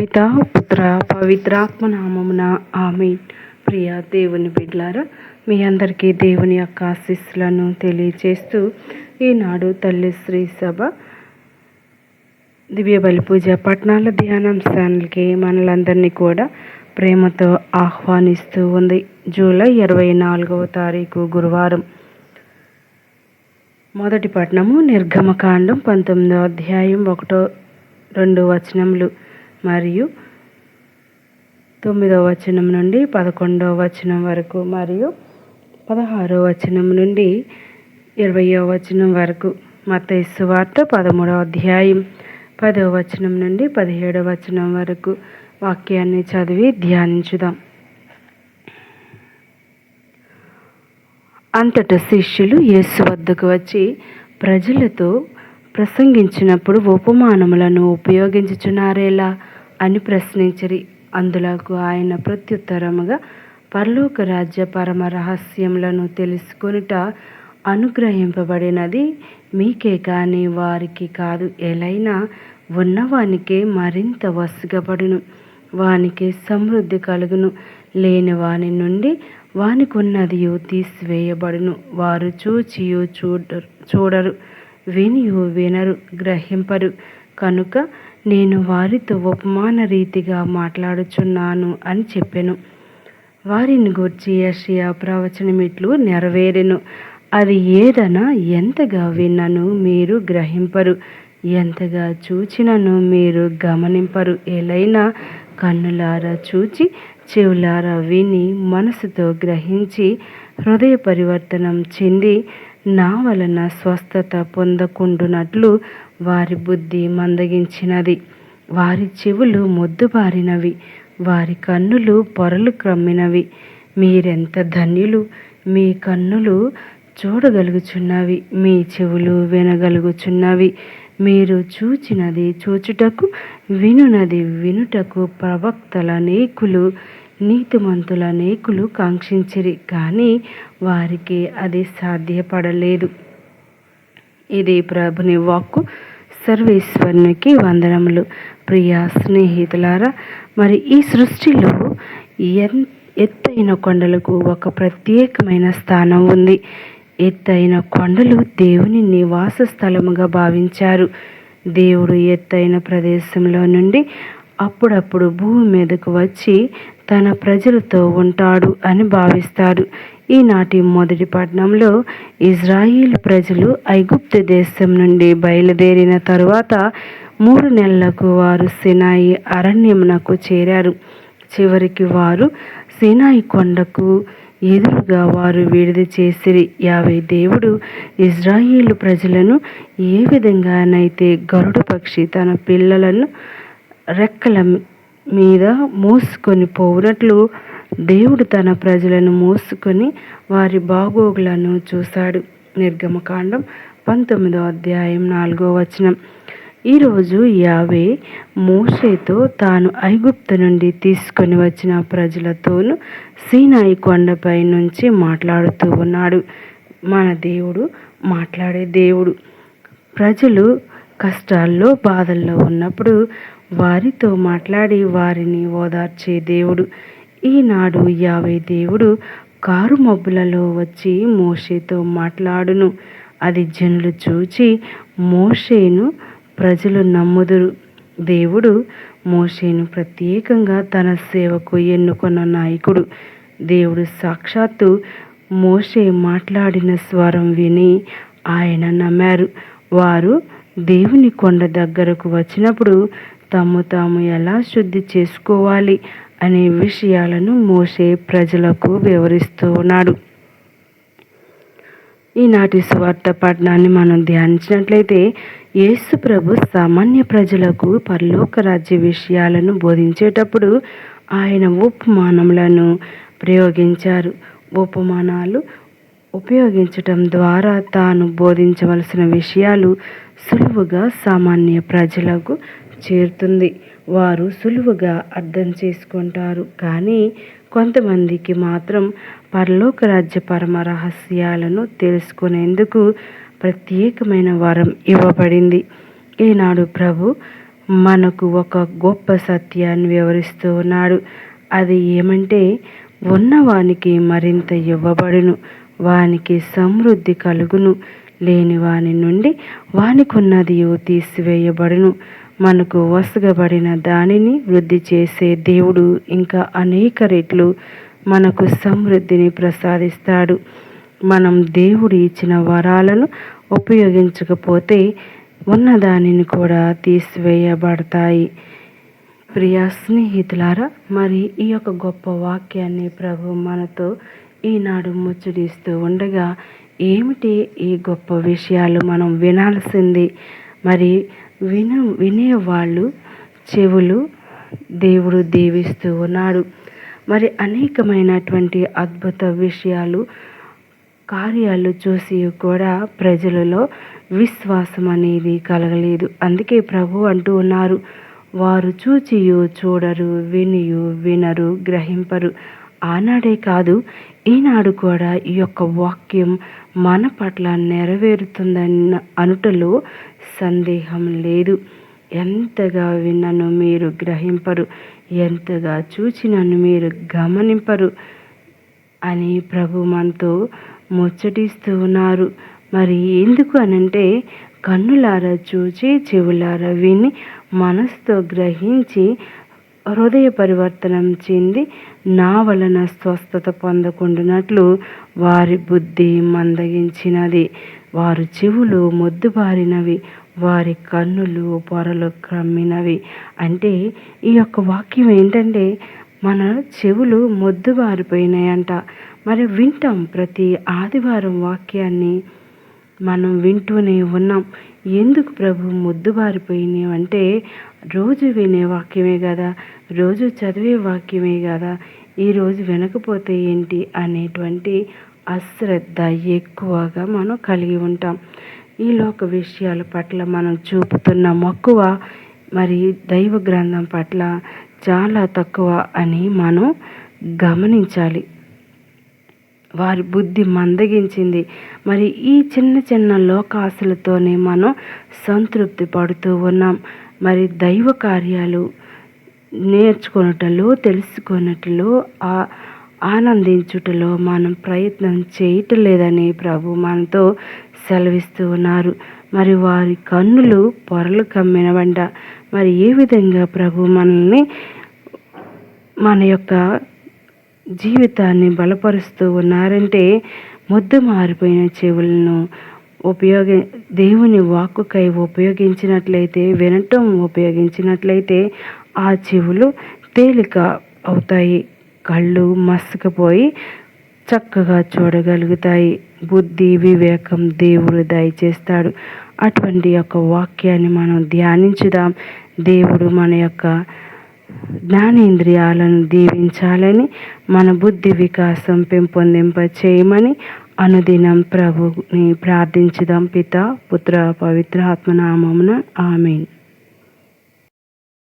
పిత పుత్ర పవిత్రాత్మ నామమున ఆమె ప్రియ దేవుని బిడ్లారా మీ అందరికీ దేవుని యొక్క ఆశీస్సులను తెలియచేస్తూ ఈనాడు తల్లి శ్రీ సభ దివ్య బలి పూజ పట్టణాల ధ్యానాంశానికి మనలందరినీ కూడా ప్రేమతో ఆహ్వానిస్తూ ఉంది. జూలై ఇరవై నాలుగవ తారీఖు గురువారం. మొదటి పట్నము నిర్గమకాండం పంతొమ్మిదో అధ్యాయం ఒకటో రెండు వచనములు. మరియు తొమ్మిదవ వచనం నుండి పదకొండవ వచనం వరకు మరియు పదహారో వచనం నుండి ఇరవయో వచనం వరకు. మత వార్త పదమూడవ అధ్యాయం పదవ వచనం నుండి పదిహేడవ వచనం వరకు. వాక్యాన్ని చదివి ధ్యానించుదాం. అంతట శిష్యులు యేసు వద్దకు వచ్చి ప్రజలతో ప్రసంగించినప్పుడు ఉపమానములను ఉపయోగించుచున్నారేలా? అని ప్రశ్నించరి. అందులకు ఆయన ప్రత్యుత్తరముగా పరలోక రాజ్య పరమ రహస్యములను తెలుసుకొనుట అనుగ్రహింపబడినది మీకే కానీ వారికి కాదు. ఎలైనా ఉన్నవానికే మరింత వసుగబడును వానికి సమృద్ధి కలుగును. లేని వాని నుండి వానికున్నది తీసివేయబడును. వారు చూచియు చూడరు చూడరు. వినియు వినరు. గ్రహింపరు. కనుక నేను వారితో ఉపమాన రీతిగా మాట్లాడుచున్నాను అని చెప్పెను. వారిని గూర్చి యషియా ప్రవచనమిట్లు నెరవేరెను. అది ఏదనా ఎంతగా విన్నను మీరు గ్రహింపరు. ఎంతగా చూచినను మీరు గమనింపరు. ఎలైనా కన్నులారా చూచి చెవులారా విని మనసుతో గ్రహించి హృదయ పరివర్తనం చెంది నా వలన స్వస్థత పొందకుండునట్లు వారి బుద్ధి మందగించినది. వారి చెవులు మొద్దుబారినవి. వారి కన్నులు పొరలు క్రమ్మినవి. మీరెంత ధన్యులు! మీ కన్నులు చూడగలుగుచున్నవి. మీ చెవులు వినగలుగుచున్నవి. మీరు చూచినది చూచుటకు వినునది వినుటకు ప్రవక్తల నేకులు నీతిమంతుల నేకులు కాంక్షించిరి. కానీ వారికి అది సాధ్యపడలేదు. ఇది ప్రభుని వాక్కు. సర్వేశ్వరునికి వందనములు. ప్రియ స్నేహితులారా మరి ఈ సృష్టిలో ఎన్ ఎత్తైన కొండలకు ఒక ప్రత్యేకమైన స్థానం ఉంది. ఎత్తైన కొండలు దేవుని నివాస స్థలముగా భావించారు. దేవుడు ఎత్తైన ప్రదేశంలో నుండి అప్పుడప్పుడు భూమి మీదకు వచ్చి తన ప్రజలతో ఉంటాడు అని భావిస్తారు ఈనాటి మొదటి పట్టణంలో ఇజ్రాయిల్ ప్రజలు ఐగుప్తు దేశం నుండి బయలుదేరిన తరువాత మూడు నెలలకు వారు సినాయి అరణ్యమునకు చేరారు. చివరికి వారు సినాయి కొండకు ఎదురుగా వారు విడిది చేసిరి. యావే దేవుడు ఇజ్రాయిల్ ప్రజలను ఏ విధంగానైతే గరుడ పక్షి తన పిల్లలను రెక్కల మీద మోసుకొని పోవునట్లు దేవుడు తన ప్రజలను మోసుకొని వారి బాగోగులను చూశాడు. నిర్గమకాండం పంతొమ్మిదో అధ్యాయం నాలుగో వచనం. ఈరోజు యావే మోషేతో తాను ఐగుప్తు నుండి తీసుకొని వచ్చిన ప్రజలతోనూ సీనాయి కొండపై నుంచి మాట్లాడుతూ ఉన్నాడు. మన దేవుడు మాట్లాడే దేవుడు. ప్రజలు కష్టాల్లో బాధల్లో ఉన్నప్పుడు వారితో మాట్లాడి వారిని ఓదార్చే దేవుడు. ఈనాడు యావే దేవుడు కారు మబ్బులలో వచ్చి మోషేతో మాట్లాడును. అది జనులు చూచి మోషేను ప్రజలు నమ్ముదురు. దేవుడు మోషేను ప్రత్యేకంగా తన సేవకు ఎన్నుకున్న నాయకుడు. దేవుడు సాక్షాత్తు మోషే మాట్లాడిన స్వరం విని ఆయన నమ్మారు. వారు దేవుని కొండ దగ్గరకు వచ్చినప్పుడు తాము తాము ఎలా శుద్ధి చేసుకోవాలి? అనే విషయాలను మోసే ప్రజలకు వివరిస్తూ ఉన్నాడు ఈనాటి స్వార్థ పట్టణాన్ని మనం ధ్యానించినట్లయితే యేసు ప్రభు సామాన్య ప్రజలకు పరలోక రాజ్య విషయాలను బోధించేటప్పుడు ఆయన ఉపమానములను ప్రయోగించారు. ఉపమానాలు ఉపయోగించటం ద్వారా తాను బోధించవలసిన విషయాలు సులువుగా సామాన్య ప్రజలకు చేరుతుంది. వారు సులువుగా అర్థం చేసుకుంటారు. కానీ కొంతమందికి మాత్రం పరలోక రాజ్య పరమ రహస్యాలను తెలుసుకునేందుకు ప్రత్యేకమైన వరం ఇవ్వబడింది. ఈనాడు ప్రభు మనకు ఒక గొప్ప సత్యాన్ని వివరిస్తూ ఉన్నాడు. అది ఏమంటే ఉన్నవానికి మరింత ఇవ్వబడును వానికి సమృద్ధి కలుగును లేని వాని నుండి వానికున్నది తీసివేయబడును. మనకు వసగబడిన దానిని వృద్ధి చేసే దేవుడు ఇంకా అనేక రెట్లు మనకు సమృద్ధిని ప్రసాదిస్తాడు. మనం దేవుడు ఇచ్చిన వరాలను ఉపయోగించకపోతే ఉన్నదానిని కూడా తీసివేయబడతాయి. ప్రియా స్నేహితులారా మరి ఈ యొక్క గొప్ప వాక్యాన్ని ప్రభు మనతో ఈనాడు ముచ్చడిస్తూ ఉండగా ఏమిటి ఈ గొప్ప విషయాలు మనం వినాల్సింది? మరి విన వినేవాళ్ళు చెవులు దేవుడు దీవిస్తూ ఉన్నాడు. మరి అనేకమైనటువంటి అద్భుత విషయాలు కార్యాలు చూసి కూడా ప్రజలలో విశ్వాసం అనేది కలగలేదు. అందుకే ప్రభు అంటూ ఉన్నారు వారు చూచియు చూడరు వినియు వినరు గ్రహింపరు. ఆనాడే కాదు ఈనాడు కూడా ఈ యొక్క వాక్యం మన పట్ల నెరవేరుతుందన్న అనుటలో సందేహం లేదు. ఎంతగా విన్నను మీరు గ్రహింపరు ఎంతగా చూచినను మీరు గమనింపరు అని ప్రభు మనతో ముచ్చటిస్తూ ఉన్నారు. మరి ఎందుకు అనంటే కన్నులారా చూచి చెవులారా విని మనసుతో గ్రహించి హృదయ పరివర్తనం చెంది నా వలన స్వస్థత పొందకుండానట్లు వారి బుద్ధి మందగించినది. వారు చెవులు మొద్దుబారినవి వారి కన్నులు పొరలు క్రమ్మినవి. అంటే ఈ యొక్క వాక్యం ఏంటంటే మన చెవులు మొద్దుబారిపోయినాయంట. మరి వింటాం ప్రతి ఆదివారం వాక్యాన్ని మనం వింటూనే ఉన్నాం. ఎందుకు ప్రభు మొద్దుబారిపోయినాయి అంటే రోజు వినే వాక్యమే కదా రోజు చదివే వాక్యమే కదా ఈరోజు వినకపోతే ఏంటి అనేటువంటి అశ్రద్ధ ఎక్కువగా మనం కలిగి ఉంటాం. ఈ లోక విషయాల పట్ల మనం చూపుతున్న మక్కువ మరి దైవ గ్రంథం పట్ల చాలా తక్కువ అని మనం గమనించాలి. వారి బుద్ధి మందగించింది. మరి ఈ చిన్న చిన్న లోకాశలతోనే మనం సంతృప్తి పడుతూ ఉన్నాం. మరి దైవ కార్యాలు నేర్చుకున్నటలో తెలుసుకున్నట్లో ఆ ఆనందించుటలో మనం ప్రయత్నం చేయటలేదని ప్రభు మనతో సెలవిస్తూ ఉన్నారు. మరి వారి కన్నులు పొరలు కమ్మినవంట మరి ఏ విధంగా ప్రభు మనల్ని మన యొక్క జీవితాన్ని బలపరుస్తూ ఉన్నారంటే ముద్దు మారిపోయిన చెవులను ఉపయోగ దేవుని వాక్కుకై ఉపయోగించినట్లయితే వినటం ఉపయోగించినట్లయితే ఆ చెవులు తేలిక అవుతాయి కళ్ళు మసకపోయి చక్కగా చూడగలుగుతాయి. బుద్ధి వివేకం దేవుడు దయచేస్తాడు. అటువంటి యొక్క వాక్యాన్ని మనం ధ్యానించుదాం. దేవుడు మన యొక్క జ్ఞానేంద్రియాలను దీవించాలని మన బుద్ధి వికాసం పెంపొందింప చేయమని అనుదినం ప్రభుని ప్రార్థించుదాం. పిత పుత్ర పవిత్ర ఆత్మనామమున ఆమెన్.